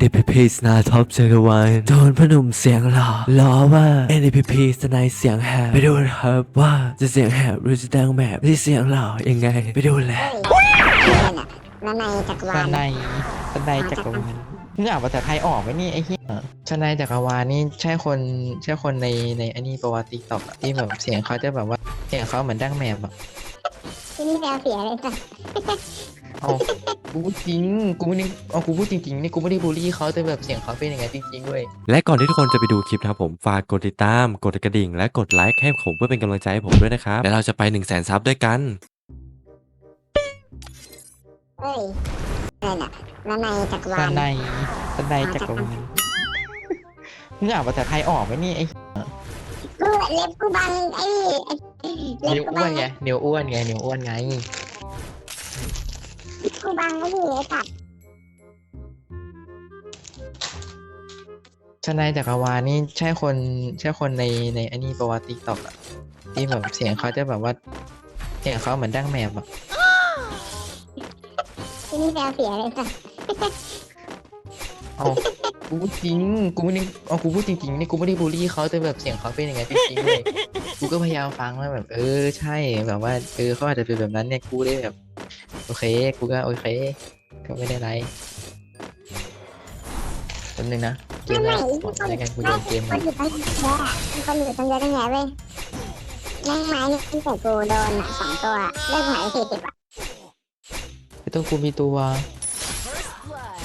NDPP สนาท็อปจักรวาลโดนพอหนุ่มเสียงหล่อล้อว่า NDPP สนายเสียงแหบไปดูนะครับว่าจะเสียงแหบหรือจะดังแบบที่เสียงหล่อยังไง ไปดูเลยนั่นน่ะแล้วในจักรวาสลนายสนายจักรวาลมึงอ่านภาษาไทยออกไหมนี่ไอ้เหี้ยสนายจักรวาลนี่ใช่คนใช่คนในในอันนี้ประวัติตอกที่แบบเสียงเขาจะแบบว่าเสียงเขาเหมือนดั้งแมบอะที่นี่แปลเสียเลยค่ะ เอากูพูดจริง กูไม่ได้เอากูพูดจริงๆนี่กูไม่ได้บูลลี่เขาแต่แบบเสียงเขาเป็นอย่างไงจริงๆเว้ย และก่อนที่ทุกคนจะไปดูคลิปนะครับผม ฝากกดติดตาม กดกระดิ่ง และกดไลค์ให้ผมเพื่อเป็นกำลังใจให้ผมด้วยนะครับ และเราจะไป1นึ่งแสนซับด้วยกันเอ้ยนั่นน่ะแล้วในจักรวาสลนายสนายจักรวาลมึงอ่านภาษาไทยออกไหมนี่ไอ้กูเล็บกูบังไอ้ไอ้เล็บนิ้วกูอ้บัวนงไงนิ้วอ้วนไงนิ้วอ้วนไง กูบังไอ้นี่ไอ้สัตว์ชนายจักรวาลนี่ใช่คนใช่คนในในอันนี้ประวัติตอกอะที่แบบเสียงเขาจะแบบว่า เสียงเขาเหมือนดั้งแมบอะที่นี่แปลเสียเลยค่ะเอากูพูดจริงกูไม่ได้เอากูพูดจริงๆนี่กูไม่ได้บูลลี่เขาแต่แบบเสียงเขาเป็นอย่างไงจริงๆเว้ยกูก็พยายามฟังแล้วแบบ เออใช่แบบว่าเออเขาอาจจะเป็นแบบนั้นเนี่ยกูได้แบบ โอเค กูก็โอเค ก็ไม่ได้ไรแป๊บนึงนะ เกมไม่แรไม่กคนอะไรกันกูโยนเกมคมานอยู่ตั้งเยอะอะคนอยู่ตั้งเยอะตั้งแยะเว้ยแม่งไม้เนี่ยตั้งแต่กูโดนอะสองตัวเลิกหายไปสี่สิบอะไม่ต้องกูมีตัว First blood.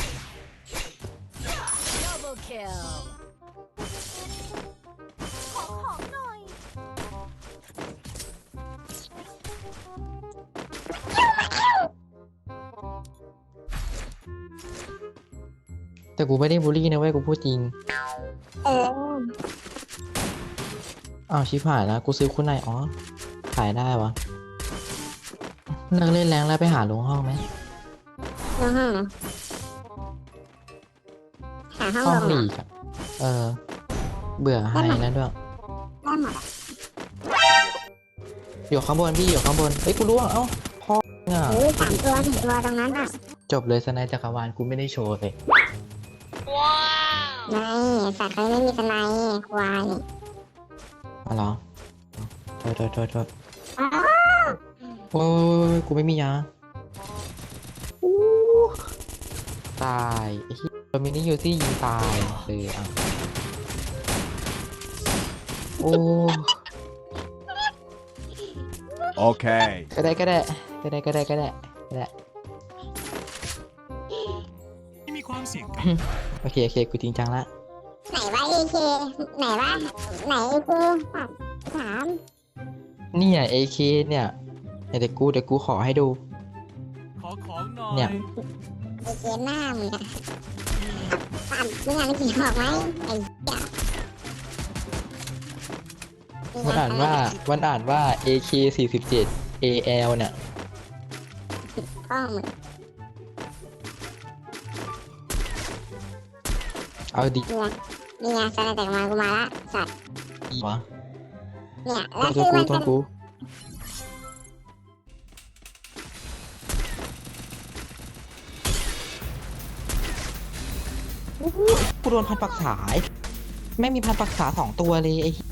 Double kill. แต่กูไม่ได้บูลลี่นะเว้ยกูพูดจริง เอออ้าวชิบหายแล้วกูซื้อคุณนายอ๋อขายได้วะเลิกเล่นแรงแล้วไปหาลงห้องไหมน้องห้องนะหาห้องห้องลงหลีอะกอะเออ เบื่อให้แล้วด้วยได้หมดอะอยู่ข้างบนพี่อยู่ข้างบนเอ้ยกูร่วงเอ้าพ่อเนี่ยเฮ้ยสามตัวสี่ตัวตรงนั้นอะ จบเลยสนายจักรวาลกูไม่ได้โชว์เลย ไม่สัตว์เขาไม่มีสไนด์ควายมาเหรอโทษโทษโทษโทษอ้าวโอ้ยกูไม่มียาตายไอ้เหี้ยโดมินี่ยูซี่ยิงตายเลยอะโอ้ Okay. ก็ได้ก็ได้ก็ได้ก็ได้ก็ได้ก็ได้มีความเสี่ยง โอเคโอเคกูจริงจังละไหนว่าเอเคไหนว่าไหนเอเคสัตว์สามเนี่ยเอเคเนี่ยเดี๋ยวกูเดี๋ยวกูขอให้ดู ขอของหน่อยเนี่ยเอเคหน้ามึงอะสัตว์มึงอ่านกี่ออกไหมไอ้เหี้ยมันอ่านว่ามันอ่านว่า AK 47 AL เนี่ยพ่อมึง เอาดิเนี่ยนี่ไงสไนด์แต่งมากูมาละสัตว์วะเนี่ยตัแล้ววคือกูมันตัวเป็นกูกูโดนพันปักษายไม่มีพันปักษาสองตัวเลยไอ้เหี้ย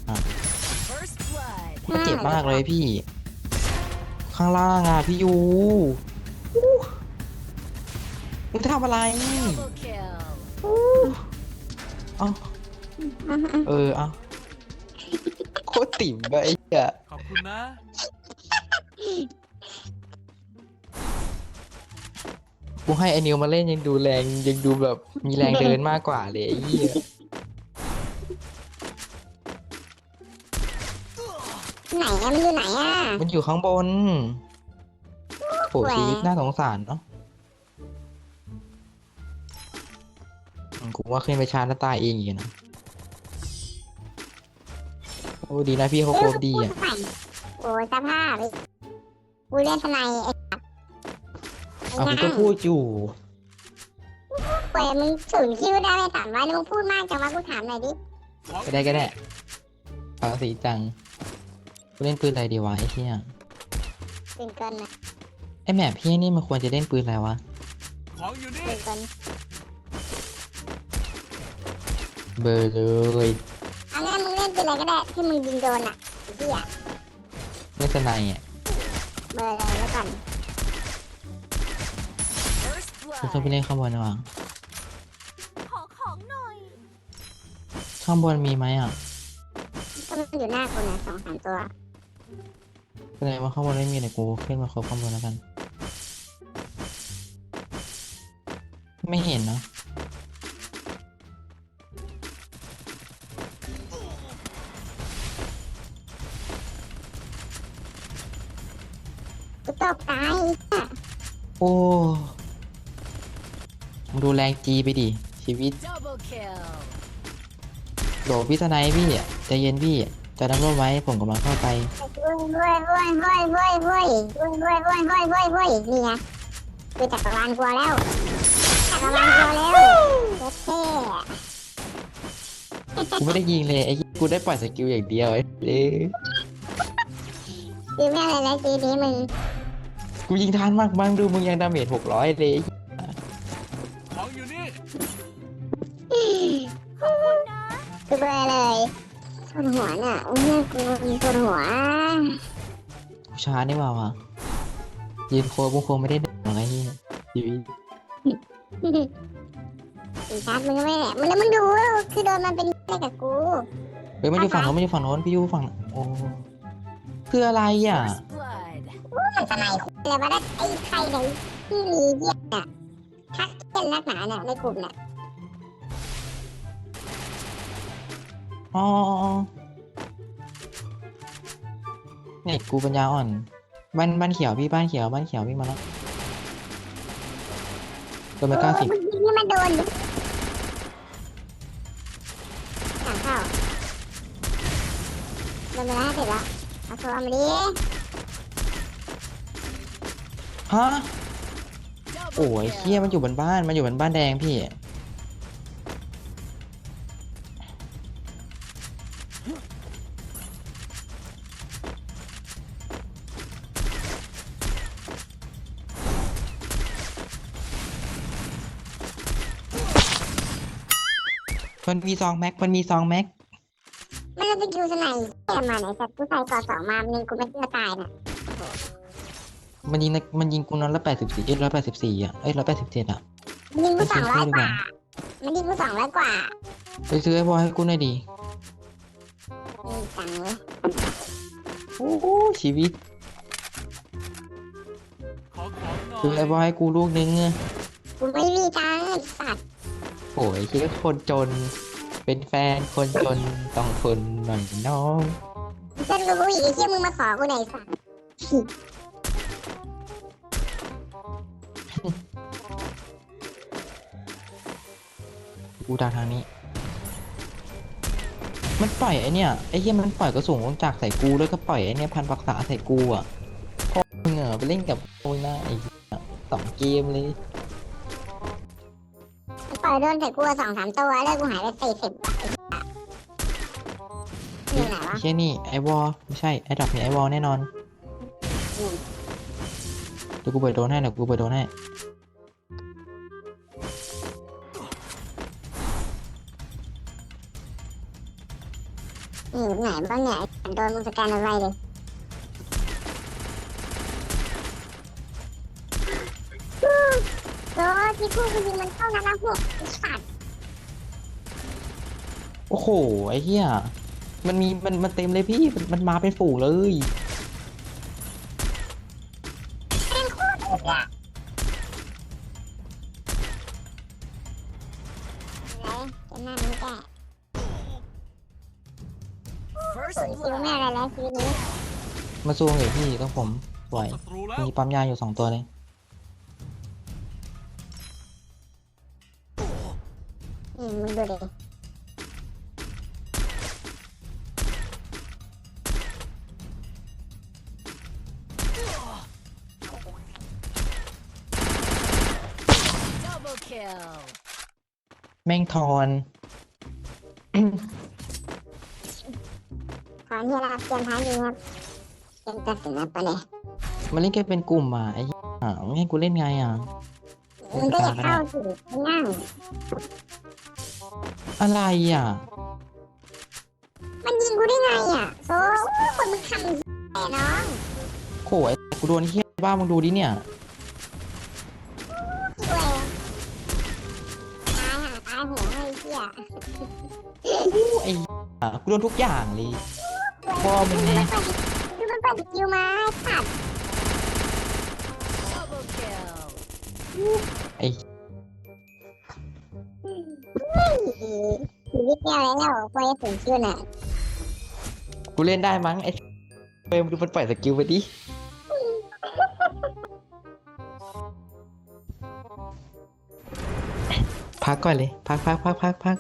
First blood. มันเจ็บมากเลยพี่ ข้างล่างอะพี่ยูอู้มึงจะทำอะไร Double kill. เอ้าเออเอ้าโคตรติ่มอะไอ้เหี้ยขอบคุณนะกูให้ไอ้นิวมาเล่นยังดูแรงยังดูแบบมีแรงเดินมากกว่าเลยไอ้เหี้ยไหนอะมันอยู่ไหนอะมันอยู่ข้างบนโหชีวิตน่าสงสารเนาะ กูว่าขึ้นไปชาร์จแล้วตายเองอีกนะโอ้ดีนะพี่เขาโคบดีอะโอ้ยสภาพไอ้กูเล่นสไนด์ไอ้สัตว์ไอ้เอาหกูน้าก็พูดอยู่เว้ยมึงสูงคิ้วได้ไม่สามวันมึงพูดมากจังวะกูถามหน่อยดิก็ได้ก็ได้ฟังสีจังกูเล่นปืนอะไรดีวะไอ้เหี้ยตื่นเกินนะไอ้แมพพี่นี่มันควรจะเล่นปืนอะไรวะของอยู่นี่ตื่นเกิน เบอร์เลยเอางั้นมึงเล่นเป็นอะไรก็ได้ที่มึงยิงโดนอะไอ้เหี้ยไม่สนายอะเบอร์เลยแล้วกัน First กูเข้าไป blood. เล่นข้างบนดีกว่าขอของหน่อย ข้างบนมีไหมอะ ก็มันอยู่หน้ากูนะสองสามตัวแสดงว่าข้างบนไม่มีเลยกูขึ้นมาครบข้างบนแล้วกัน ไม่เห็นนะ กูตกตายโอ้มึงดูแรงจีไปดิชีวิต Double kill. โหลพี่สไนป์พี่ใจเย็นพี่จะดังร่มไว้ผมกำลังเข้าไป เว้ยเว้ยเว้ยเว้ยเว้ยเว้ยเว้ยเว้ยเว้ยเว้ยเว้ยเว้ยนี่ไงคือจักรวาลกลัวแล้วจักรวาลกลัวแล้วเท่กูไม่ได้ยิงเลยไอ้เหี้ยกูได้ปล่อยสกิลอย่างเดียวไอ้เลย คือแม่เลยนะจีนี้มึง กูยิงทันมากบ้างดูมึงยังดาเมจหกร้อยเลยของอยู่นี่คือเบอร์เลยปวดหัวน่ะโอ้ยกูปวดหัวกูช้าได้เปล่าวะยืนโคบุคงไม่ได้เด็กหรอกไอ้เหี้ยชีวิตอีชาร์จมึงก็ไม่แหละมึงแล้วมึงดูคือโดนมันเป็นอะไรกับกูเฮ้ยมันอยู่ฝั่งโน้นมันอยู่ฝั่งโน้นพี่อยู่ฝั่งโอ้คืออะไรอะ First blood. มันทำไมแล้วว่าไอ้ใครไหนที่มีเยี่ยน่ะทักเล่นนักหนาน่ะในกลุ่มน่ะอ๋อเนี่ยกูปัญญาอ่อน บ้านบ้านเขียวพี่บ้านเขียวบ้านเขียวพี่งมาแล้วตัวไม่กล้าสิบนี่มันโดนหลังเข้าโดนไปแล้วเสร็จแล้วเอาตัวมาดิ ฮะ โอ้ยเคี้ยมันอยู่บนบ้าน มันอยู่บนบ้านแดงพี่ มันมีซองแม็ก มันมีซองแม็กมันจะไปคิวสไนด์แกมาไหนสัตว์กูใส่ก่อสองมามันยังกูไม่เชื่อตายน่ะ มันยิงในมันยิงกูนัดละแปดสิบสี่เอ้ยร้อยแปดสิบสี่อะเอ้ยร้อยแปดสิบเจ็ดอะมันยิงกูสองร้อยดีกกว่าว่า มันยิงกูสองร้อยกว่า ไปซื้อไอ้บอยให้กูหน่อยดินี่จังเว้ยโอ้โหชีวิตขอของหน่อซื้อไอ้ยบอยให้กูลูกนึงอะกูไม่มีตังค์ไอ้สัตว์โอ้ยคิดว่าคนจน เป็นแฟนคนจนต้องทนหน่อยน้องจนกูอีกไอ้เชี่ยมึงมาขอกูไหนอยไอ้สัตว์ กูทางทางนี้ มันปล่อยไอเนี่ยไอเหี้ยมันปล่อยกระสุนลงจากใส่กูแล้วก็ปล่อยไอเนี่ยพันปักษาใส่กูอะพอมึงเหรอไปเล่นกับโอยหน้าไอ้เหี้ยสองเกมเลยมันปล่อยโดนใส่กูอะสองสามตัวแล้วกูหายไปสี่สิบอะไอ้เหี้ยอยู่ไหนวะเช่ยนี่ไอวอลไม่ใช่ไอดับเนี่ยไอวอลแน่นอนอืมเดี๋ยวกูเปิดโดนให้เดี๋ยวกูเปิดโดนให้ อยู่ไหนบ้างเนี่ยไอ้สัตว์โดนมึงสแกนอะไรเลยโอ้ที่กูกูยิงมันเข้านัดละหกไอ้สัตว์โอ้โห ไอเหี้ย มันมี มัน มันเต็มเลยพี่ มันมันมาเป็นฝูงเลยไหน มาสู้เหรอพี่ต้องผมสวยมีปั๊มยาอยู่สองตัวเลยแม่งทอน ขอเนี่ยนะครับเตรียมท้ายยิงครับเตรียมตัดสินนะปะเนี่ยมันเล่นแค่เป็นกลุ่มอะไอ้เหี้ยไม่ให้กูเล่นไงอะมึงก็อย่าเข้าสิมึงนั่ง อะไรอะ มันยิงกูได้ไงอะโซ่คนมึงทำแน่น้องโขยกูโดนเฮียบ้ามึงดูดิเนี่ยช่วยตายหาตายหัวไอ้เหี้ย ไอ้อะกูโดนทุกอย่างเลย พ่อมึงไงดูมันเปิดสกิลมาไอ้สัตว์ไอ้ชีวิตเดียวแล้วพอจะถึงชื่อน่ะกูเล่นได้มั้งไอ้เฟรมดูมันปล่อยสกิลไปดิพักก่อนเลย พักพักพักพักพัก